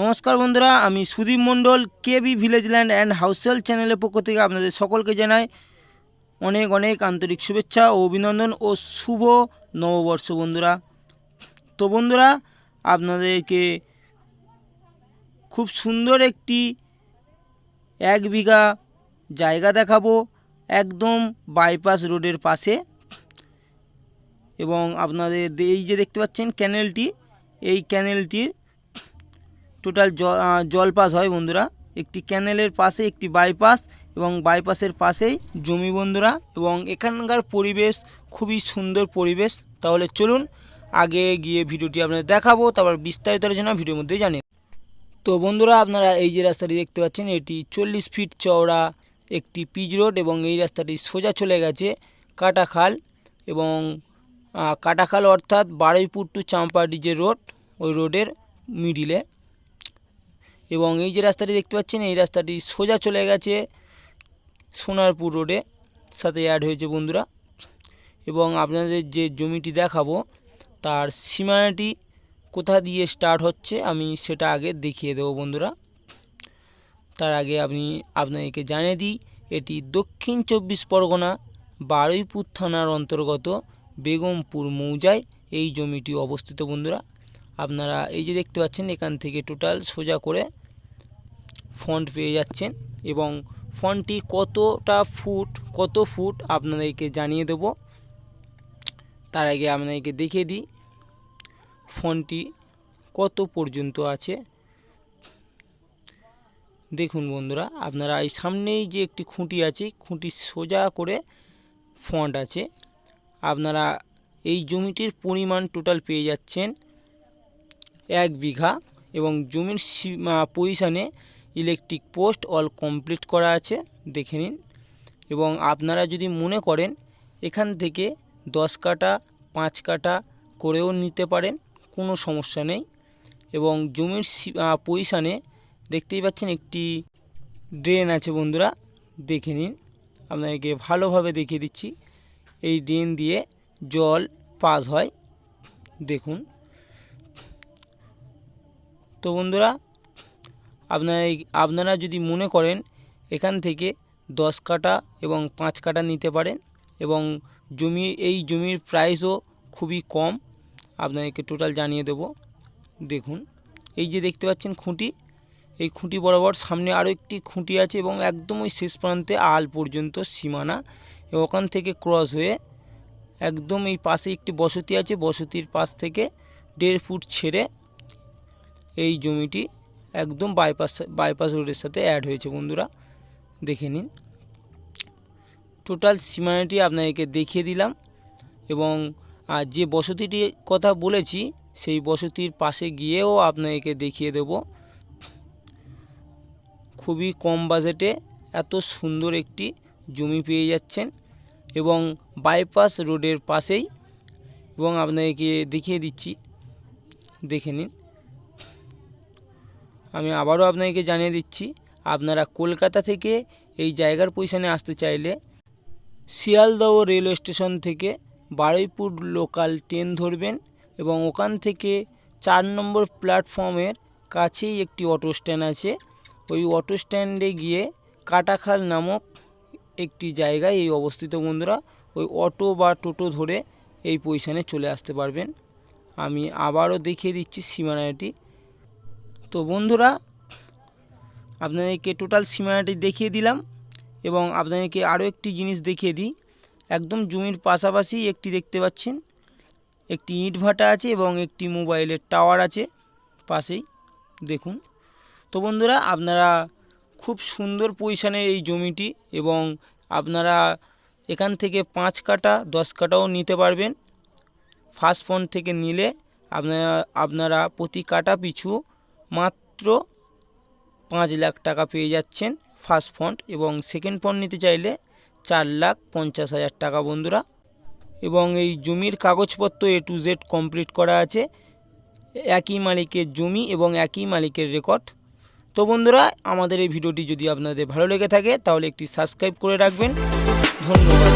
নমস্কার বন্ধুরা, আমি Sudip Mondal K KB village land and হাউসেল চ্যানেলের পক্ষ থেকে আপনাদের সকলকে জানাই অনেক অনেক আন্তরিক শুভেচ্ছা ও অভিনন্দন ও শুভ নববর্ষ বন্ধুরা। তো বন্ধুরা, আপনাদেরকে খুব সুন্দর একটি এক বিঘা জায়গা দেখাবো একদম বাইপাস রোডের পাশে। এবং আপনাদের এই যে দেখতে পাচ্ছেন ক্যানেলটি এই ক্যানেলটির টোটাল জল পাস হয় বন্ধুরা। একটি ক্যানেলের পাশে একটি বাইপাস এবং বাইপাসের পাশেই জমি বন্ধুরা। এবং এখানকার পরিবেশ খুবই সুন্দর পরিবেশ। তাহলে চলুন আগে গিয়ে ভিডিওটি আপনাদের দেখাবো, তারপর বিস্তারিত আলোচনা ভিডিওর মধ্যে জানেন তো বন্ধুরা, আপনারা এই যে রাস্তাটি দেখতে পাচ্ছেন, এটি চল্লিশ ফিট চওড়া একটি পিচ রোড এবং এই রাস্তাটি সোজা চলে গেছে কাটাখাল এবং কাটাখাল অর্থাৎ বারুইপুর টু চাম্পাডি যে রোড ওই রোডের মিডিলে এবং এই যে রাস্তাটি দেখতে পাচ্ছেন, এই রাস্তাটি সোজা চলে গেছে সোনারপুর রোডে সাথে অ্যাড হয়েছে বন্ধুরা। এবং আপনাদের যে জমিটি দেখাবো, তার সীমানাটি কোথা দিয়ে স্টার্ট হচ্ছে, আমি সেটা আগে দেখিয়ে দেবো বন্ধুরা। তার আগে আপনি আপনাদেরকে জানিয়ে দিই, এটি দক্ষিণ চব্বিশ পরগনা বারুইপুর থানার অন্তর্গত বেগমপুর মৌজায় এই জমিটি অবস্থিত বন্ধুরা। আপনারা এই যে দেখতে পাচ্ছেন, এখান থেকে টোটাল সোজা করে ফন্ট পেয়ে যাচ্ছেন এবং ফন্টটি কতটা ফুট কত ফুট আপনাদেরকে জানিয়ে দেব। তার আগে আপনাদেরকে দেখিয়ে দিই ফন্টটি কত পর্যন্ত আছে। দেখুন বন্ধুরা, আপনারা এই সামনেই যে একটি খুঁটি আছে, খুঁটি সোজা করে ফন্ট আছে। আপনারা এই জমিটির পরিমাণ টোটাল পেয়ে যাচ্ছেন এক বিঘা এবং জমির পজিশানে ইলেকট্রিক পোস্ট অল কমপ্লিট করা আছে, দেখে নিন। এবং আপনারা যদি মনে করেন, এখান থেকে দশ কাটা পাঁচ কাটা করেও নিতে পারেন, কোনো সমস্যা নেই। এবং জমির পজিশানে দেখতেই পাচ্ছেন একটি ড্রেন আছে বন্ধুরা, দেখে নিন। আপনাদেরকে ভালোভাবে দেখিয়ে দিচ্ছি। এই ড্রেন দিয়ে জল পাস হয়, দেখুন। তো বন্ধুরা, আপনারা আপনারা যদি মনে করেন এখান থেকে দশ কাটা এবং পাঁচ কাটা নিতে পারেন এবং জমি, এই জমির প্রাইসও খুবই কম, আপনাদেরকে টোটাল জানিয়ে দেব। দেখুন, এই যে দেখতে পাচ্ছেন খুঁটি, এই খুঁটি বরাবর সামনে আরও একটি খুঁটি আছে এবং একদম ওই শেষ প্রান্তে আল পর্যন্ত সীমানা এবং ওখান থেকে ক্রস হয়ে একদম এই পাশে একটি বসতি আছে, বসতির পাশ থেকে দেড় ফুট ছেড়ে এই জমিটি একদম বাইপাস বাইপাস রোডের সাথে অ্যাড হয়েছে বন্ধুরা। দেখে নিন। টোটাল সীমানাটি আপনাদেরকে দেখিয়ে দিলাম এবং যে বসতিটির কথা বলেছি, সেই বসতির পাশে গিয়েও আপনাদেরকে দেখিয়ে দেব। খুবই কম বাজেটে এত সুন্দর একটি জমি পেয়ে যাচ্ছেন এবং বাইপাস রোডের পাশেই এবং আপনাদেরকে দেখিয়ে দিচ্ছি। দেখে নিন। আমি আবারও আপনাকে জানিয়ে দিচ্ছি, আপনারা কলকাতা থেকে এই জায়গার পজিশনে আসতে চাইলে শিয়ালদহ রেলওয়ে স্টেশন থেকে বারুইপুর লোকাল ট্রেন ধরবেন এবং ওখান থেকে চার নম্বর প্ল্যাটফর্মের কাছেই একটি অটো স্ট্যান্ড আছে। ওই অটো স্ট্যান্ডে গিয়ে কাটাখাল নামক একটি জায়গায় এই অবস্থিত বন্ধুরা, ওই অটো বা টোটো ধরে এই পজিশনে চলে আসতে পারবেন। আমি আবারও দেখিয়ে দিচ্ছি সীমানাটি। তো বন্ধুরা, আপনাদেরকে টোটাল সীমানাটি দেখিয়ে দিলাম এবং আপনাদেরকে আরও একটি জিনিস দেখিয়ে দিই। একদম জমির পাশাপাশি একটি দেখতে পাচ্ছেন, একটি ইট ভাটা আছে এবং একটি মোবাইলের টাওয়ার আছে পাশেই, দেখুন। তো বন্ধুরা, আপনারা খুব সুন্দর পজিশানের এই জমিটি এবং আপনারা এখান থেকে পাঁচ কাটা, দশ কাটাও নিতে পারবেন। ফার্স্ট ফন্ড থেকে নিলে আপনারা আপনারা প্রতি কাটা পিছু মাত্র পাঁচ লাখ টাকা পেয়ে যাচ্ছেন ফার্স্ট ফন্ড এবং সেকেন্ড ফন্ড নিতে চাইলে চার লাখ পঞ্চাশ হাজার টাকা বন্ধুরা। এবং এই জমির কাগজপত্র এ টু জেড কমপ্লিট করা আছে। একই মালিকের জমি এবং একই মালিকের রেকর্ড তো বন্ধুরা, আমাদের এই ভিডিওটি যদি আপনাদের ভালো লেগে থাকে, তাহলে একটি সাবস্ক্রাইব করে রাখবেন। ধন্যবাদ।